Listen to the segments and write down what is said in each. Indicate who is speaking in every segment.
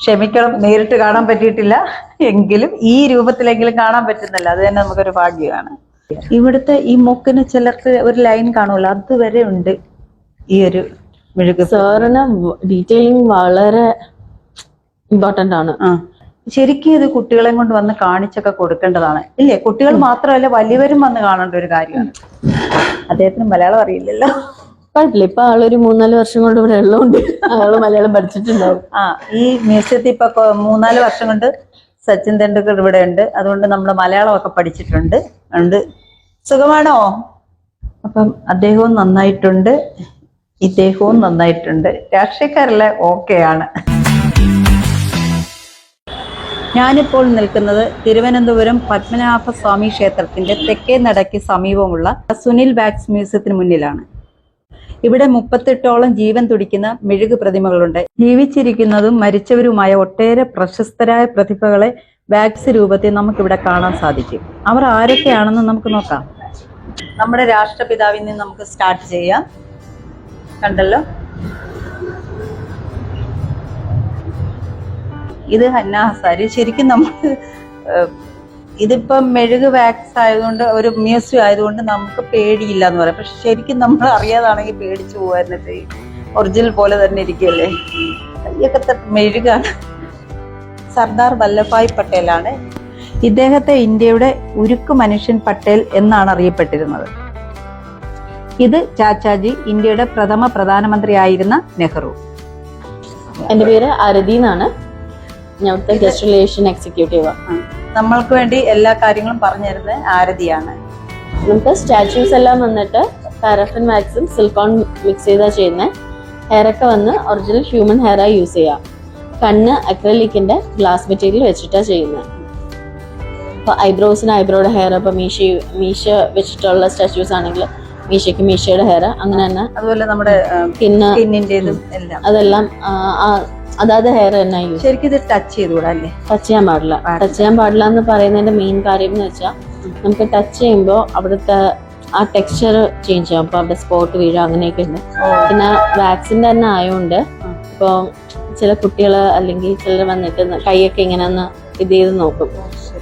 Speaker 1: ക്ഷമിക്കണം നേരിട്ട് കാണാൻ പറ്റിയിട്ടില്ല. എങ്കിലും ഈ രൂപത്തിലെങ്കിലും കാണാൻ പറ്റുന്നില്ല അത് തന്നെ നമുക്കൊരു ഭാഗ്യമാണ്. ഇവിടുത്തെ ഈ മൂക്കിന് ചിലർക്ക് ഒരു ലൈൻ കാണുമല്ലോ? അതുവരെ ഉണ്ട് ഈ ഒരു മെഴുക്
Speaker 2: സാറിന് ഡീറ്റെയിലിംഗ് വളരെ ഇമ്പോർട്ടന്റ് ആണ്.
Speaker 1: ആ. ശരിക്കും ഇത് കുട്ടികളെ കൊണ്ട് വന്ന് കാണിച്ചൊക്കെ കൊടുക്കേണ്ടതാണ്. ഇല്ലേ? കുട്ടികൾ മാത്രമല്ല വലിയവരും വന്ന് കാണേണ്ട ഒരു കാര്യമാണ്. അദ്ദേഹത്തിന് മലയാളം അറിയില്ലല്ലോ.
Speaker 2: കുഴപ്പമില്ല ഇപ്പൊ ആളൊരു മൂന്നാൽ വർഷം കൊണ്ട് ഇവിടെ ഉള്ളതുകൊണ്ട് ആൾ മലയാളം പഠിച്ചിട്ടുണ്ടാവും.
Speaker 1: ആ ഈ മ്യൂസിയത്തിൽ ഇപ്പൊ മൂന്നാൽ വർഷം കൊണ്ട് സച്ചിൻ തെണ്ടുൽക്കർ ഇവിടെ ഉണ്ട്. അതുകൊണ്ട് നമ്മൾ മലയാളമൊക്കെ പഠിച്ചിട്ടുണ്ട്. ഉണ്ട്. സുഖമാണോ? അപ്പം അദ്ദേഹവും നന്നായിട്ടുണ്ട്. ഇദ്ദേഹവും നന്നായിട്ടുണ്ട്. രാഷ്ട്രീയക്കാരെല്ലാം? ഓക്കെയാണ് ഞാനിപ്പോൾ നിൽക്കുന്നത് തിരുവനന്തപുരം പത്മനാഭസ്വാമി ക്ഷേത്രത്തിന്റെ തെക്കേ നടയ്ക്ക് സമീപമുള്ള സുനിൽ ബാഗ്സ് മ്യൂസിയത്തിന് മുന്നിലാണ്. ഇവിടെ മുപ്പത്തെട്ടോളം ജീവൻ തുടിക്കുന്ന മെഴുക് പ്രതിമകളുണ്ട്. ജീവിച്ചിരിക്കുന്നതും മരിച്ചവരുമായ ഒട്ടേറെ പ്രശസ്തരായ പ്രതിഭകളെ വാക്സ് രൂപത്തിൽ നമുക്കിവിടെ കാണാൻ സാധിക്കും. അവർ ആരൊക്കെയാണെന്ന് നമുക്ക് നോക്കാം. നമ്മുടെ രാഷ്ട്രപിതാവിൽ നിന്ന് നമുക്ക് സ്റ്റാർട്ട് ചെയ്യാം. കണ്ടല്ലോ? ഇത് ഹന്ന ഹസാരി. ശരിക്കും നമ്മൾ ഇതിപ്പം മെഴുക് വാക്സ് ആയതുകൊണ്ട് ഒരു മ്യൂസിയം ആയതുകൊണ്ട് നമുക്ക് പേടിയില്ല എന്ന് പറയാം. പക്ഷെ ശരിക്കും നമ്മൾ അറിയാതാണെങ്കിൽ പേടിച്ചു പോകാൻ ചെയ്യും ഒറിജിനൽ പോലെ തന്നെ ഇരിക്കുകയല്ലേ? കയ്യൊക്കെ മെഴുകാണ്. സർദാർ വല്ലഭായ് പട്ടേലാണ് ഇദ്ദേഹത്തെ ഇന്ത്യയുടെ ഉരുക്ക് മനുഷ്യൻ പട്ടേൽ എന്നാണ് അറിയപ്പെട്ടിരുന്നത്. ഇത് ചാച്ചാജി ഇന്ത്യയുടെ പ്രഥമ പ്രധാനമന്ത്രിയായിരുന്ന നെഹ്റു.
Speaker 2: എന്റെ പേര് അരതി എന്നാണ്. ഞാൻ ഗസ്റ്റ് റിലേഷൻ എക്സിക്യൂട്ടീവ്
Speaker 1: ആ. നമ്മൾക്ക് വേണ്ടി എല്ലാ കാര്യങ്ങളും പറഞ്ഞു തരുന്നത് ആരതിയാണ്.
Speaker 2: നമുക്ക് സ്റ്റാച്യൂസ് എല്ലാം വന്നിട്ട് പാരഫിൻ വാക്സും സിൽക്കോൺ മിക്സ് ചെയ്താ ചെയ്യുന്നത് ഹെയറൊക്കെ വന്ന് ഒറിജിനൽ ഹ്യൂമൻ ഹെയറായി യൂസ് ചെയ്യാം. കണ്ണ് അക്രലിക്കിന്റെ ഗ്ലാസ് മെറ്റീരിയൽ വെച്ചിട്ടാണ് ചെയ്യുന്നത് അപ്പോൾ ഐബ്രോസിന് ഐബ്രോയുടെ ഹെയർ ഇപ്പൊ മീശ മീശ വെച്ചിട്ടുള്ള സ്റ്റാച്യൂസ് ആണെങ്കിൽ മീശയ്ക്ക് മീശയുടെ ഹെയർ അങ്ങനെ തന്നെ
Speaker 1: അതുപോലെ നമ്മുടെ
Speaker 2: സ്കിന്ന് അതെല്ലാം ആ, ആ, അതാത് ഹെയർ തന്നെ യൂസ്
Speaker 1: ശരിക്കും ഇത് ടച്ച് ചെയ്തുകൂടാ അല്ലേ?
Speaker 2: ടച്ച് ചെയ്യാൻ പാടില്ല. ടച്ച് ചെയ്യാൻ പാടില്ല എന്ന് പറയുന്നതിന്റെ മെയിൻ കാര്യം എന്ന് വെച്ചാൽ നമുക്ക് ടച്ച് ചെയ്യുമ്പോൾ അവിടുത്തെ ആ ടെക്സ്ചർ ചേഞ്ച് ചെയ്യും അപ്പൊ അവിടെ സ്പോട്ട് വീഴുക അങ്ങനെയൊക്കെ ഉണ്ട്. പിന്നെ വാക്സിൻ തന്നെ ആയതുകൊണ്ട്. ഇപ്പോൾ ചില കുട്ടികൾ അല്ലെങ്കിൽ ചിലർ വന്നിട്ട് കൈയൊക്കെ ഇങ്ങനെ ഒന്ന് ഇത് ചെയ്ത് നോക്കും.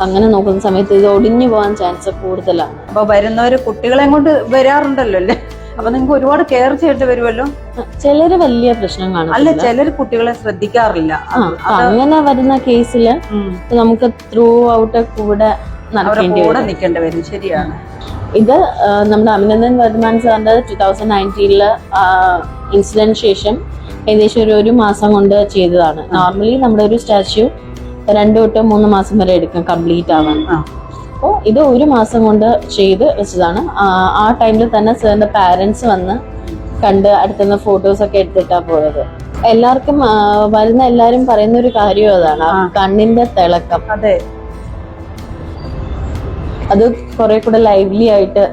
Speaker 2: അങ്ങനെ നോക്കുന്ന സമയത്ത് ഇത് ഒടിഞ്ഞു പോകാൻ ചാൻസ് കൂടുതലാണ്
Speaker 1: അപ്പൊ വരുന്നവര് കുട്ടികളെ കൊണ്ട് വരാറുണ്ടല്ലോ അല്ലേ? അപ്പൊ നിങ്ങൾക്ക് ഒരുപാട് കെയർ ചെയ്യേണ്ടി വരുമല്ലോ?
Speaker 2: ചിലര് വലിയ പ്രശ്നം കാണും അല്ല
Speaker 1: ചിലർ കുട്ടികളെ ശ്രദ്ധിക്കാറില്ല.
Speaker 2: അങ്ങനെ വരുന്ന കേസിൽ നമുക്ക് ത്രൂ ഔട്ട് കൂടെ
Speaker 1: കൂടെ
Speaker 2: വരും.
Speaker 1: നിൽക്കേണ്ടി വരും. ശരിയാണ്.
Speaker 2: ഇത് നമ്മുടെ അഭിനന്ദൻ വർദ്ധമാൻ സാറിന്റെ ടു തൗസൻഡ് നയന്റീനിൽ ഇൻസിഡന്റ് ശേഷം ഏകദേശം ഒരു ഒരു മാസം കൊണ്ട് ചെയ്തതാണ്. നോർമലി നമ്മുടെ ഒരു സ്റ്റാച്യു രണ്ട് തൊട്ട് മൂന്ന് മാസം വരെ എടുക്കും കംപ്ലീറ്റ് ആവാൻ. അപ്പോൾ ഇത് ഒരു മാസം കൊണ്ട് ചെയ്ത് വെച്ചതാണ്. ആ, ടൈമിൽ തന്നെ സാറിന്റെ പാരന്റ്സ് വന്ന് കണ്ട് അടുത്തുനിന്ന് ഫോട്ടോസ് ഒക്കെ എടുത്തിട്ടാ പോയത്. എല്ലാവർക്കും വരുന്ന എല്ലാരും പറയുന്ന ഒരു കാര്യം അതാണ്. കണ്ണിന്റെ തിളക്കം.
Speaker 1: അതെ.
Speaker 2: അത് കുറെ കൂടെ ലൈവ്ലി ആയിട്ട്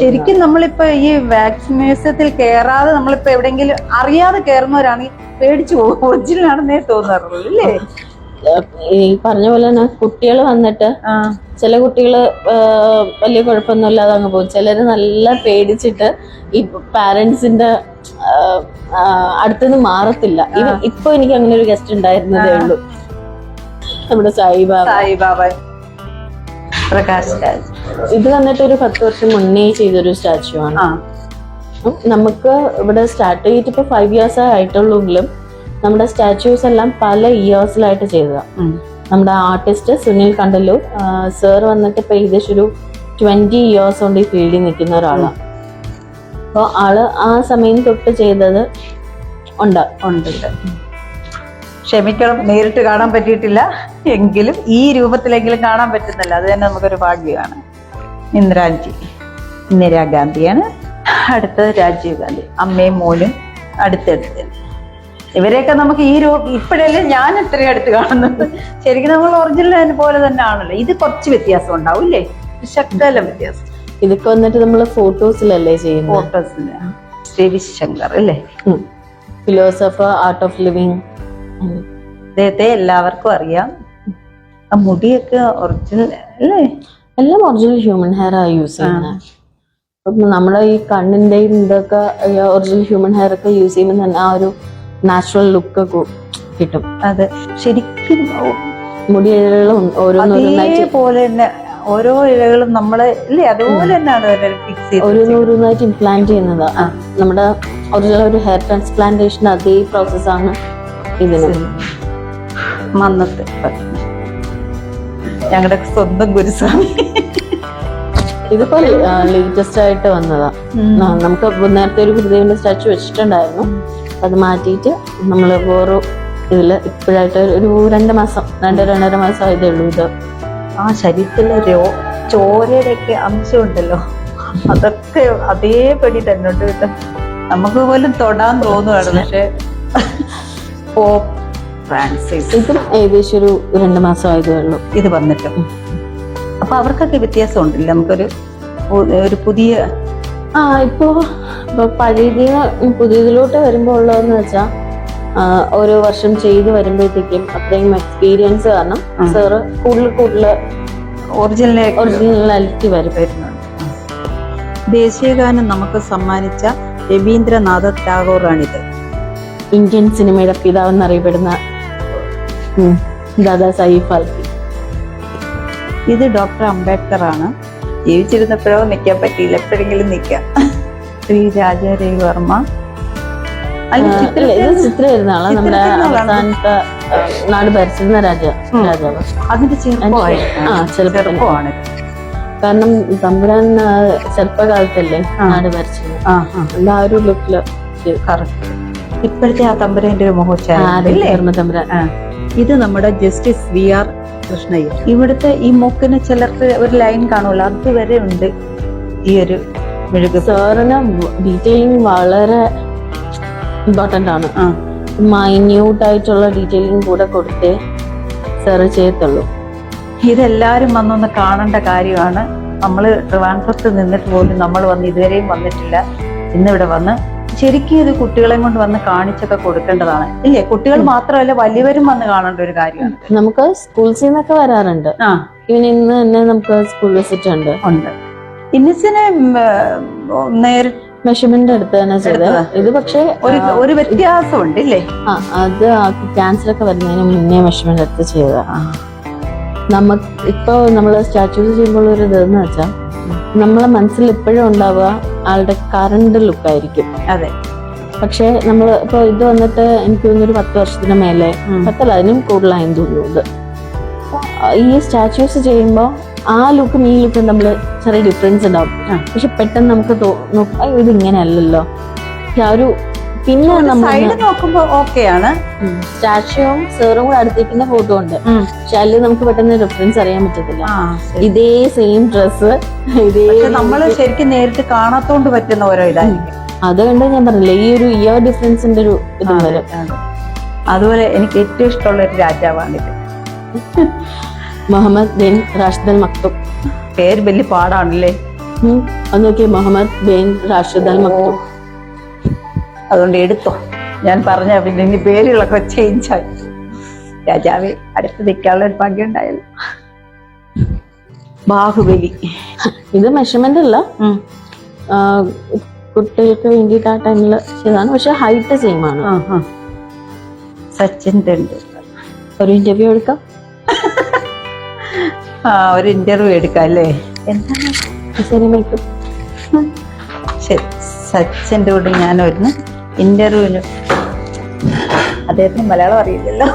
Speaker 1: ശരിക്കും നമ്മളിപ്പോ ഈ വാക്സിനേഷത്തിൽ കേറാതെ നമ്മളിപ്പോ എവിടെങ്കിലും അറിയാതെ കയറുന്നവരാണെങ്കിൽ പേടിച്ചു പോകും. ഒറിജിനൽ ആണെന്നേ തോന്നാറുള്ളൂ അല്ലേ
Speaker 2: ഈ പറഞ്ഞ പോലെ തന്നെ കുട്ടികൾ വന്നിട്ട് ചില കുട്ടികൾ വലിയ കുഴപ്പമൊന്നുമില്ലാതെ അങ്ങ് പോകും. ചിലര് നല്ല പേടിച്ചിട്ട് ഈ പാരന്റ്സിന്റെ അടുത്തുനിന്ന് മാറത്തില്ല. ഇപ്പൊ എനിക്ക് അങ്ങനെ ഒരു ഗസ്റ്റ് ഉണ്ടായിരുന്നതേ ഉള്ളൂ. നമ്മുടെ സായിബാബ
Speaker 1: സായിബാബ പ്രകാശ്
Speaker 2: ഇത് വന്നിട്ട് ഒരു പത്ത് വർഷം മുന്നേ ചെയ്തൊരു സ്റ്റാച്ചു ആണ്. നമുക്ക് ഇവിടെ സ്റ്റാർട്ട് ചെയ്തിട്ട് ഇപ്പൊ ഫൈവ് ഇയേഴ്സ് ആയിട്ടുള്ളൂങ്കിലും നമ്മുടെ സ്റ്റാച്യൂസ് എല്ലാം പല ഇയേഴ്സിലായിട്ട് ചെയ്തതാണ്. നമ്മുടെ ആർട്ടിസ്റ്റ് സുനിൽ കണ്ടല്ലൂർ സർ വന്നിട്ട് ഇപ്പൊ ഏകദേശം ഒരു ട്വന്റി ഇയേഴ്സ് കൊണ്ട് ഈ ഫീൽഡിൽ നിൽക്കുന്ന ഒരാളാണ് അപ്പോൾ ആൾ ആ സമയം തൊട്ട് ചെയ്തത് ഉണ്ട്.
Speaker 1: ഉണ്ട്. ഉണ്ട്. ക്ഷമിക്കണം നേരിട്ട് കാണാൻ പറ്റിയിട്ടില്ല. എങ്കിലും ഈ രൂപത്തിലെങ്കിലും കാണാൻ പറ്റുന്നില്ല അത് തന്നെ നമുക്കൊരു ഭാഗ്യമാണ്. ഇന്ദിരാജി ഇന്ദിരാഗാന്ധിയാണ്. അടുത്തത് രാജീവ് ഗാന്ധി. അമ്മയും മോനും അടുത്തടുത്ത്. ഇവരെയൊക്കെ നമുക്ക് ഈ രൂപ ഇപ്പോഴല്ലേ ഞാൻ ഇത്രയും അടുത്ത് കാണുന്നത്. ശരിക്കും നമ്മൾ ഒറിജിനൽ പോലെ തന്നെ ആണല്ലോ. ഇത് കുറച്ച് വ്യത്യാസം ഉണ്ടാവും ഇല്ലേ? ശക്തല വ്യത്യാസം.
Speaker 2: ഇതൊക്കെ വന്നിട്ട് നമ്മൾ ഫോട്ടോസിലല്ലേ ചെയ്യുന്നത്?
Speaker 1: ഫോട്ടോസിൽ. രവിശങ്കർ അല്ലേ
Speaker 2: ഫിലോസഫർ ആർട്ട് ഓഫ് ലിവിങ്
Speaker 1: അദ്ദേഹത്തെ എല്ലാവർക്കും അറിയാം. ആ മുടിയൊക്കെ ഒറിജിനൽ അല്ലേ?
Speaker 2: എല്ലാം ഒറിജിനൽ ഹ്യൂമൻ ഹെയർ ആ യൂസ് ചെയ്യുന്നത്. നമ്മുടെ ഈ കണ്ണിന്റെയും ഇതൊക്കെ ഒറിജിനൽ ഹ്യൂമൻ ഹെയർ ഒക്കെ യൂസ് ചെയ്യുമ്പോൾ തന്നെ ആ ഒരു നാച്ചുറൽ ലുക്ക് കിട്ടും.
Speaker 1: അതെ. ശരിക്കും
Speaker 2: മുടികളും ഓരോന്നോരോന്നായിട്ട്
Speaker 1: അതേപോലെ തന്നെ ഓരോ ഇഴകളും നമ്മളെ ഇല്ലേ? അതുപോലെ തന്നെയാണ് ഫിക്സ്
Speaker 2: ഓരോന്നോരോന്നായിട്ട് ഇംപ്ലാന്റ് ചെയ്യുന്നത്. നമ്മുടെ ഒറിജിനൽ ഒരു ഹെയർ ട്രാൻസ്പ്ലാന്റേഷൻ അതേ പ്രോസസ് ആണ് ഇതിന്.
Speaker 1: മന്നത്ത്. ഞങ്ങളുടെ സ്വന്തം ഗുരുസ്വാമി.
Speaker 2: ഇതിപ്പോ ലേറ്റസ്റ്റ് ആയിട്ട് വന്നതാ. നമുക്ക് നേരത്തെ ഒരു ഗുരുദേവന്റെ സ്റ്റാച്ചു വെച്ചിട്ടുണ്ടായിരുന്നു. അത് മാറ്റിയിട്ട് നമ്മൾ വേറെ ഇതിൽ ഇപ്പോഴായിട്ട് ഒരു രണ്ട് മാസം രണ്ട് രണ്ടര മാസം ആയതേ ഉള്ളൂ ഇത്.
Speaker 1: ആ ശരീരത്തിലെ രോ ചോരയുടെ ഒക്കെ അംശമുണ്ടല്ലോ. അതൊക്കെ അതേപടി തന്നെ ഉണ്ട് കേട്ടോ നമുക്ക് പോലും തൊടാൻ തോന്നുവാണ് പക്ഷേ ഓ ഫ്രാൻസിസ്.
Speaker 2: ഇതും ഏകദേശം ഒരു രണ്ട് മാസം ആയതേ ഉള്ളൂ.
Speaker 1: ഇത് വന്നിട്ടും. അപ്പൊ അവർക്കൊക്കെ വ്യത്യാസം ഉണ്ടല്ലേ നമുക്കൊരു ഒരു പുതിയ
Speaker 2: ആ ഇപ്പോ പഴയതിൽ പഴയതിന് പുതിയതിലോട്ട് വരുമ്പോ ഉള്ളതെന്ന് വെച്ചാ ഓരോ വർഷം ചെയ്ത് വരുമ്പോഴത്തേക്കും അത്രയും എക്സ്പീരിയൻസ് കാരണം സാറ് കൂടുതൽ കൂടുതൽ
Speaker 1: ഒറിജിനൽ
Speaker 2: ഒറിജിനാലിറ്റി വരും.
Speaker 1: വരുന്നുണ്ട്. ദേശീയഗാനം നമുക്ക് സമ്മാനിച്ച രവീന്ദ്രനാഥ ടാഗോറാണിത്.
Speaker 2: ഇന്ത്യൻ സിനിമയുടെ പിതാവ് എന്നറിയപ്പെടുന്ന ദാദാ സാഹിബ് ഫാൽക്കെ.
Speaker 1: ഇത് ഡോക്ടർ അംബേദ്കർ ആണ് ജീവിച്ചിരുന്നപ്പോഴോ നിൽക്കാൻ പറ്റിയില്ല. എപ്പോഴെങ്കിലും നിൽക്കാം ശ്രീ രാജ രവിവർമ്മ അല്ല,
Speaker 2: ആ,
Speaker 1: ചിത്രത്തിൽ-
Speaker 2: ഇല്ല, ഇത് ചിത്രമായിരുന്ന. ആളാ നമ്മുടെ
Speaker 1: ചിത്രത്തിലുള്ള ആളാണ്.
Speaker 2: നാട് ഭരിച്ചിരുന്ന രാജ രാജാവ്.
Speaker 1: അതിന്റെ. ചെറുപ്പമാണ്.
Speaker 2: കാരണം തമ്പുരാൻ ചെറുപ്പകാലത്തല്ലേ. നാട് ഭരിച്ചിരുന്നത്
Speaker 1: ആ
Speaker 2: ഒരു
Speaker 1: ലുക്കിൽ ഇപ്പോഴത്തെ ആ തമ്പുരാന്റെ ഒരു മുഖോച്ചായം
Speaker 2: തമ്പുരാൻ
Speaker 1: ഇത് നമ്മുടെ ജസ്റ്റിസ് വി ആർ കൃഷ്ണയ്യർ ഇവിടുത്തെ ഈ മൂക്കിന് ചിലർക്ക് ഒരു ലൈൻ കാണുമല്ലോ അതുവരെ ഉണ്ട് ഈ ഒരു മെഴുക്.
Speaker 2: സാറിന് ഡീറ്റെയിലിംഗ് വളരെ ഇമ്പോർട്ടന്റ് ആണ്.
Speaker 1: ആ.
Speaker 2: മൈന്യൂട്ട് ആയിട്ടുള്ള ഡീറ്റെയിലിംഗ് കൂടെ കൊടുത്തേ സാറ് ചെയ്യത്തുള്ളൂ.
Speaker 1: ഇതെല്ലാവരും വന്നൊന്ന് കാണേണ്ട കാര്യമാണ്. നമ്മൾ ട്രിവാൻഡ്രത്ത് നിന്നിട്ട് പോലും നമ്മൾ വന്ന് ഇതുവരെയും വന്നിട്ടില്ല. ഇന്നിവിടെ വന്ന് ശരിക്കും ഇത് കുട്ടികളെ കൊണ്ട് വന്ന് കാണിച്ചൊക്കെ കൊടുക്കേണ്ടതാണ്. ഇല്ലേ? കുട്ടികൾ മാത്രമല്ല വലിയവരും വന്ന് കാണേണ്ട ഒരു കാര്യമാണ്.
Speaker 2: നമുക്ക് സ്കൂൾസിൽ നിന്നൊക്കെ വരാറുണ്ട്. ഇവൻ ഇന്ന് തന്നെ നമുക്ക് സ്കൂൾ വിസിറ്റ് ഉണ്ട്.
Speaker 1: ഉണ്ട്. ഇന്നിസിനെ നേരിട്ട്
Speaker 2: മെഷർമെന്റ് എടുത്ത് തന്നെ ചെയ്ത്. ഇത് പക്ഷേ
Speaker 1: ഒരു വ്യത്യാസമുണ്ട് ഇല്ലേ?
Speaker 2: ആ അത് ക്യാൻസർ ഒക്കെ വരുന്നതിന് മുന്നേ മെഷർമെന്റ് എടുത്ത് ചെയ്തതാ. നമുക്ക് ഇപ്പൊ നമ്മൾ സ്റ്റാച്യൂസ് ചെയ്യുമ്പോൾ ഒരു ഇതെന്ന് വെച്ചാൽ നമ്മളെ മനസ്സിൽ ഇപ്പോഴും ഉണ്ടാവുക ആളുടെ കറണ്ട് ലുക്ക് ആയിരിക്കും.
Speaker 1: അതെ.
Speaker 2: പക്ഷെ നമ്മൾ ഇപ്പൊ ഇത് വന്നിട്ട് എനിക്ക് തോന്നുന്നു ഒരു പത്ത് വർഷത്തിന് മേലെ. പത്തല്ല അതിനും കൂടുതലായെന്ന് തോന്നുന്നു ഇത്. ഈ സ്റ്റാച്യൂസ് ചെയ്യുമ്പോൾ ആ ലുക്കും ഈ ലുക്കും തമ്മിൽ ചെറിയ ഡിഫറൻസ് ഉണ്ടാവും. പക്ഷെ പെട്ടെന്ന് നമുക്ക് തോന്നും ഇത് ഇങ്ങനെ അല്ലല്ലോ പക്ഷെ ആ ഒരു പിന്നെ നമ്മൾ
Speaker 1: സൈഡ് നോക്കുമ്പോ ഓക്കെയാണ്
Speaker 2: സ്റ്റാച്ചുവും സേറും കൂടെ അടുത്തേക്കുന്ന ഫോട്ടോ ഉണ്ട്. പക്ഷെ അതിൽ നമുക്ക് പെട്ടെന്ന് റെഫറൻസ് അറിയാൻ പറ്റത്തില്ല. ഇതേ സെയിം ഡ്രസ് ഇതേ
Speaker 1: നമ്മൾ ശരിക്കും നേരിട്ട് കാണാത്തോണ്ട് പറ്റുന്ന ഓരോ ഇതായിരിക്കും.
Speaker 2: അതുകൊണ്ട് ഞാൻ പറഞ്ഞില്ല ഈ ഒരു ഇയർ ഡിഫറൻസിന്റെ ഒരു ഇത് വരും.
Speaker 1: അതുപോലെ എനിക്ക് ഏറ്റവും ഇഷ്ടമുള്ള ഒരു രാജാവാണിത്
Speaker 2: Mohammed bin Rashid Al Maktoum.
Speaker 1: പേര് വലിയ പാടാണല്ലേ?
Speaker 2: അന്നൊക്കെ Mohammed bin Rashid Al Maktoum.
Speaker 1: അതുകൊണ്ട് എടുത്തോ. ഞാൻ പറഞ്ഞ പിന്നെ ഇനി പേരുകളൊക്കെ ചേഞ്ച് ആയി. രാജാവെ അടുത്ത് നിൽക്കാനുള്ള ഒരു ഭാഗ്യമുണ്ടായല്ലോ ബാഹുബലി.
Speaker 2: ഇത് മെഷർമെന്റ് അല്ല. കുട്ടികൾക്ക് വേണ്ടിയിട്ട് ആ ടൈമിൽ ചെയ്താണ് പക്ഷെ ഹൈറ്റ് സെയിം ആണ്.
Speaker 1: സച്ചിൻ തെണ്ടുൽക്കർ.
Speaker 2: ഒരു ഇന്റർവ്യൂ എടുക്കാം.
Speaker 1: ആ ഒരു ഇന്റർവ്യൂ എടുക്കാം അല്ലേ? എന്താണ്
Speaker 2: ശരി
Speaker 1: സച്ചിന്റെ കൂടെ ഞാൻ ഒരു ഇന്റർവ്യൂവിന്. അദ്ദേഹത്തിന് മലയാളം അറിയില്ലല്ലോ.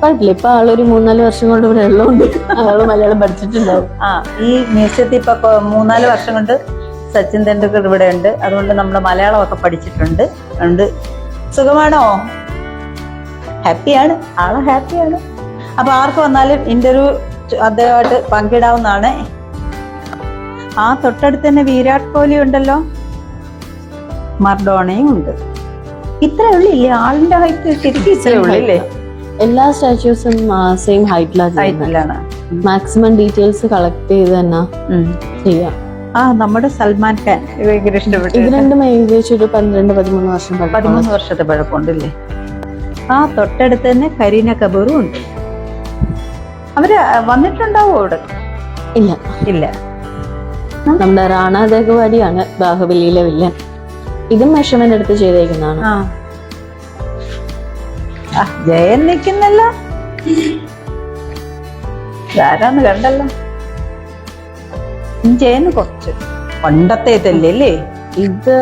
Speaker 2: കുഴപ്പമില്ല ഇപ്പൊ ആളൊരു മൂന്നാൽ വർഷം കൊണ്ട് ഇവിടെ ഉള്ളതുകൊണ്ട് ആൾ മലയാളം പഠിച്ചിട്ടുണ്ടാവും.
Speaker 1: ആ ഈ മ്യൂസിയത്തിൽ ഇപ്പൊ മൂന്നാൽ വർഷം കൊണ്ട് സച്ചിൻ തെണ്ടുൽക്കർ ഇവിടെ ഉണ്ട്. അതുകൊണ്ട് നമ്മൾ മലയാളം ഒക്കെ പഠിച്ചിട്ടുണ്ട്. ഉണ്ട് സുഖമാണോ? ഹാപ്പിയാണ് ആളെ ഹാപ്പിയാണ് അപ്പൊ ആർക്ക് വന്നാലും ഇന്റർവ്യൂ അദ്ദേഹമായിട്ട് പങ്കിടാവുന്നതാണ്. ആ തൊട്ടടുത്ത് തന്നെ വിരാട് കോഹ്ലി ഉണ്ടല്ലോ. മർഡോണയും ഉണ്ട്. ഇത്രേ ഉള്ളില്ലേ ആളിന്റെ ഹൈറ്റ് ശരിക്കും
Speaker 2: എല്ലാ സ്റ്റാച്യൂസും സെയിം ഹൈറ്റിലാണ് മാക്സിമം ഡീറ്റെയിൽസ് കളക്ട് ചെയ്ത് തന്നെ ചെയ്യാം.
Speaker 1: ആ നമ്മുടെ സൽമാൻ ഖാൻ ഭയങ്കര ഇഷ്ടപ്പെട്ടു
Speaker 2: ഇത് രണ്ടും ഏകദേശം ഒരു പന്ത്രണ്ട് പതിമൂന്ന് വർഷം
Speaker 1: പതിമൂന്ന് വർഷത്തെ പഴക്കമുണ്ടല്ലേ ആ തൊട്ടടുത്ത് തന്നെ കരീന കപൂറും ഉണ്ട്. അവർ വന്നിട്ടുണ്ടാവോ അവിടെ?
Speaker 2: ഇല്ല.
Speaker 1: ഇല്ല.
Speaker 2: നമ്മുടെ റാണ ദേഗവാടിയാണ് ബാഹുബലിയിലെ വില്ലൻ. ഇതും മെഷർമെന്റ് എടുത്ത് ചെയ്തേക്കുന്നതാണ്.
Speaker 1: ജയൻ നിക്കുന്നല്ല ആരാന്ന് കണ്ടല്ലോ. ജയന് കുറച്ച്. പണ്ടത്തെ ഇതല്ലേ അല്ലേ?
Speaker 2: ഇത്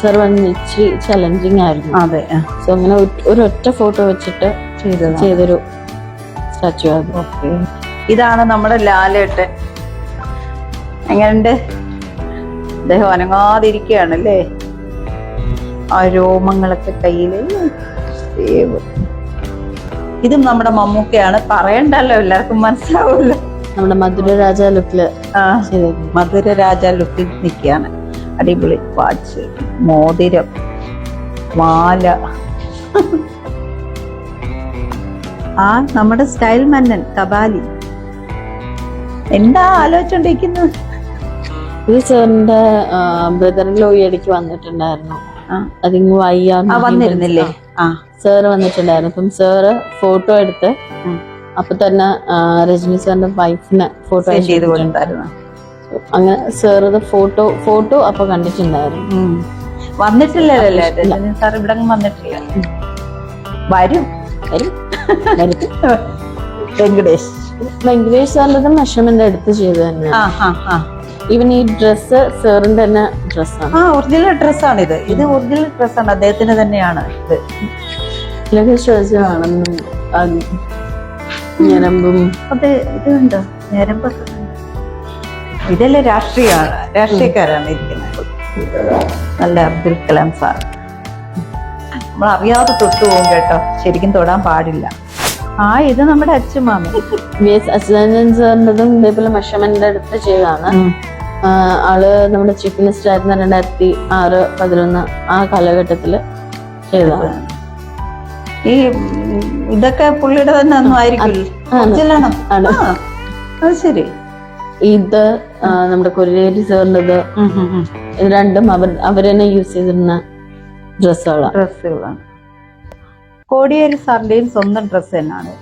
Speaker 2: സർ വന്ന് ഇച്ചിരി ചലഞ്ചിങ് ആയിരുന്നു.
Speaker 1: അതെ
Speaker 2: സോ അങ്ങനെ ഒരൊറ്റ ഫോട്ടോ വെച്ചിട്ട് ചെയ്തൊരു സ്റ്റാച്ചു ആയിരുന്നു.
Speaker 1: ഓക്കെ. ഇതാണ് നമ്മുടെ ലാലേട്ടൻ. എങ്ങനുണ്ട്? അദ്ദേഹം അനങ്ങാതിരിക്കുകയാണ് അല്ലേ ആ രോമങ്ങളൊക്കെ കയ്യിൽ ഇതും നമ്മുടെ മമ്മൂക്കയാണ്. പറയണ്ടല്ലോ എല്ലാവർക്കും മനസ്സിലാവുമല്ലോ.
Speaker 2: നമ്മുടെ മധുര രാജ ലുക്കിൽ
Speaker 1: മധുര രാജ ലുക്കിൽ നിൽക്കുകയാണ്. അടിപൊളി വാച്ച് മോതിരം മാല. ആ നമ്മുടെ സ്റ്റൈൽ മന്നൻ കബാലി എന്താ ആലോചിച്ചോണ്ടിരിക്കുന്നത്
Speaker 2: ഇത് സാറിന്റെ ബ്രദറിലോ ഈ ഇടയ്ക്ക് വന്നിട്ടുണ്ടായിരുന്നു. അതിങ്ങ് വയ്യ
Speaker 1: വന്നിരുന്നില്ലേ? ആ.
Speaker 2: സാറ് വന്നിട്ടുണ്ടായിരുന്നു. അപ്പം സാറ് ഫോട്ടോ എടുത്ത്. അപ്പൊ തന്നെ രജനി സാറിന്റെ വൈഫിനെ ഫോട്ടോ
Speaker 1: സെൻഡ് ചെയ്ത് കൊടുത്തായിരുന്നു
Speaker 2: അങ്ങനെ സാറത് ഫോട്ടോ ഫോട്ടോ അപ്പൊ കണ്ടിട്ടുണ്ടായിരുന്നു.
Speaker 1: വന്നിട്ടില്ല വന്നിട്ടില്ലല്ലോ രജനി സാർ ഇവിടെ വന്നിട്ടില്ല. വരും.
Speaker 2: വരും.
Speaker 1: വെങ്കടേഷ്.
Speaker 2: വെങ്കടേഷ് സാറിന്റെ മെഷർമെന്റ് എടുത്ത് ചെയ്ത് തന്നെ ഈവൻ ഈ ഡ്രസ്സ് സാറിന്റെ തന്നെ ഡ്രസ്സാണ്
Speaker 1: ആ ഒറിജിനൽ ഡ്രസ്സാണ് ഇത്. ഇത് ഒറിജിനൽ ഡ്രസ്സാണ് അദ്ദേഹത്തിന് തന്നെയാണ് ഇത്.
Speaker 2: ആ ഞരമ്പും.
Speaker 1: അതെ ഇത് കണ്ടോ? ഞരമ്പൊക്കെ? ഇതെല്ലാം രാഷ്ട്രീയമാണ് രാഷ്ട്രീയക്കാരാണ് ഇരിക്കുന്നത്. നല്ല അബ്ദുൽ കലാം സാർ. നമ്മൾ അറിയാതെ തൊട്ടു പോകും കേട്ടോ. ശരിക്കും തൊടാൻ പാടില്ല. ആ ഇത് നമ്മുടെ അച്ഛമാമ
Speaker 2: വി എസ് അച്യുതാനന്ദൻ സാറിന്റെതും ഇതേപോലെ മെഷർമെന്റ് എടുത്ത് ചെയ്തതാണ്. ആ, ആൾ നമ്മുടെ ചീഫ് മിനിസ്റ്റർ ആയിരുന്ന രണ്ടായിരത്തി ആറ് പതിനൊന്ന് ആ കാലഘട്ടത്തിൽ ചെയ്തതാണ്.
Speaker 1: ഈ ഇതൊക്കെ പുള്ളിയുടെ തന്നെ ഒന്നും ആയിരിക്കില്ല.
Speaker 2: ആണ്.
Speaker 1: ഒറിജിനലാണോ?
Speaker 2: ആണ്.
Speaker 1: ആ, അത് ശരി.
Speaker 2: ഇത് നമ്മുടെ കൊരിയേരി സാറിന്റെത് ഇത് രണ്ടും അവർ അവരെന്നെ യൂസ് ചെയ്തിരുന്ന ഡ്രസ്സുകളാണ്.
Speaker 1: ഡ്രസ്സുകളാണ്. കോടിയേരി സാറിന്റെയും സ്വന്തം ഡ്രസ്സ് തന്നെയാണ്.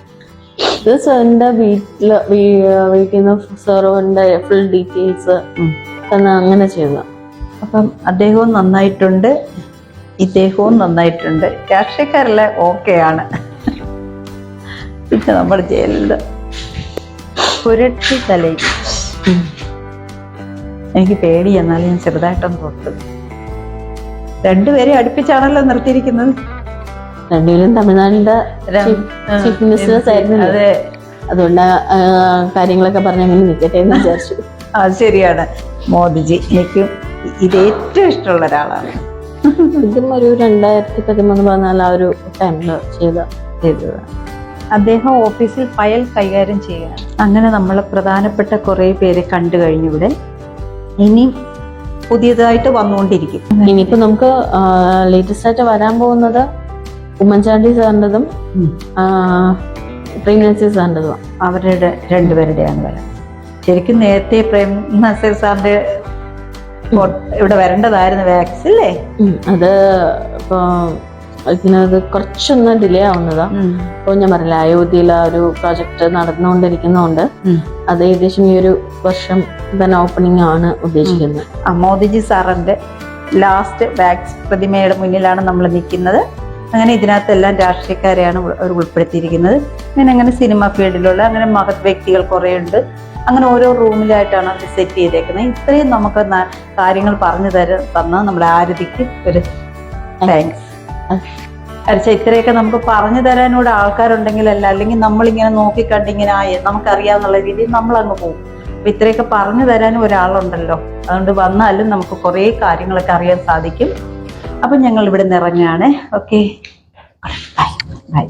Speaker 2: ഇത് സാറിന്റെ വീട്ടിൽ വീട്ടിൽ നിന്ന് സാറിന്റെ ഫുൾ ഡീറ്റെയിൽസ് അങ്ങനെ ചെയ്യുന്നു.
Speaker 1: അപ്പം അദ്ദേഹവും നന്നായിട്ടുണ്ട്. ഇദ്ദേഹവും നന്നായിട്ടുണ്ട്. രാഷ്ട്രീയക്കാരെല്ലാം ഓക്കെയാണ്. പിന്നെ നമ്മുടെ ജയിലിൽ പുരട്ടി തലയിൽ എനിക്ക് പേടി എന്നാലും ഞാൻ ചെറുതായിട്ടൊന്ന് തൊട്ടു. രണ്ടുപേരെ അടുപ്പിച്ചാണല്ലോ നിർത്തിയിരിക്കുന്നത്.
Speaker 2: രണ്ടുപേരും തമിഴ്നാടിന്റെ ചീഫ് മിനിസ്റ്റേഴ്സ് ആയിരുന്നു
Speaker 1: അതെ.
Speaker 2: അതുകൊണ്ട് കാര്യങ്ങളൊക്കെ പറഞ്ഞു അങ്ങനെ നിൽക്കട്ടെ എന്ന് വിചാരിച്ചു.
Speaker 1: അത് ശരിയാണ്. മോദിജി എനിക്ക് ഇത് ഏറ്റവും ഇഷ്ടമുള്ള ഒരാളാണ്.
Speaker 2: ഇതും ഒരു രണ്ടായിരത്തി പതിമൂന്ന് പതിനാല് ആ ഒരു ടൈമിൽ ചെയ്ത
Speaker 1: ചെയ്തത്. അദ്ദേഹം ഓഫീസിൽ ഫയൽ കൈകാര്യം ചെയ്യുകയാണ്. അങ്ങനെ നമ്മൾ പ്രധാനപ്പെട്ട കുറേ പേരെ കണ്ടു കഴിഞ്ഞു ഇവിടെ ഇനി പുതിയതായിട്ട് വന്നുകൊണ്ടിരിക്കും.
Speaker 2: ഇനിയിപ്പോ നമുക്ക് ലേറ്റസ്റ്റ് ആയിട്ട് വരാൻ പോകുന്നത് ഉമ്മൻചാണ്ടി സാറിന്റെതും
Speaker 1: ഉം.
Speaker 2: പ്രീനൻസി സാറിന്റെതും
Speaker 1: അവരുടെ രണ്ടുപേരുടെയാണ് വരാം. ശരിക്കും നേരത്തെ പ്രേം നസീർ സാറിന്റെ ഇവിടെ വരേണ്ടതായിരുന്നു വാക്സ് അല്ലേ?
Speaker 2: അത് ഇപ്പോൾ ഇതിനത് കുറച്ചൊന്ന് ഡിലേ ആവുന്നതാ. ഇപ്പോൾ ഞാൻ പറഞ്ഞില്ല അയോധ്യയിൽ ആ ഒരു പ്രോജക്റ്റ് നടന്നുകൊണ്ടിരിക്കുന്നതുകൊണ്ട്. അത് ഏകദേശം ഈ ഒരു വർഷം തന്നെ ഓപ്പണിംഗ് ആണ് ഉദ്ദേശിക്കുന്നത്.
Speaker 1: അമോദിജി മോദിജി സാറിന്റെ ലാസ്റ്റ് വാക്സ് പ്രതിമയുടെ മുന്നിലാണ് നമ്മൾ നിൽക്കുന്നത്. അങ്ങനെ ഇതിനകത്തെല്ലാം രാഷ്ട്രീയക്കാരെയാണ് അവർ ഉൾപ്പെടുത്തിയിരിക്കുന്നത്. അങ്ങനെ അങ്ങനെ സിനിമ ഫീൽഡിലുള്ള അങ്ങനെ മഹത് വ്യക്തികൾ കുറേ ഉണ്ട് അങ്ങനെ ഓരോ റൂമിലായിട്ടാണ് അവർ സെറ്റ് ചെയ്തേക്കുന്നത്. ഇത്രയും നമുക്ക് കാര്യങ്ങൾ പറഞ്ഞു തര തന്ന നമ്മുടെ ആരതിക്ക് ഒരു താങ്ക്സ് അരച്ച ഇത്രയൊക്കെ നമുക്ക് പറഞ്ഞു തരാനൂടെ ആൾക്കാരുണ്ടെങ്കിലല്ല അല്ലെങ്കിൽ നമ്മളിങ്ങനെ നോക്കിക്കണ്ടിങ്ങനെ ആയി നമുക്കറിയാന്നുള്ള രീതിയിൽ നമ്മൾ അങ്ങ് പോകും. അപ്പൊ ഇത്രയൊക്കെ പറഞ്ഞു തരാനും ഒരാളുണ്ടല്ലോ. അതുകൊണ്ട് വന്നാലും നമുക്ക് കുറേ കാര്യങ്ങളൊക്കെ അറിയാൻ സാധിക്കും. അപ്പൊ ഞങ്ങൾ ഇവിടെ നിന്ന് ഇറങ്ങുകയാണ് ഓക്കെ ബൈ ബൈ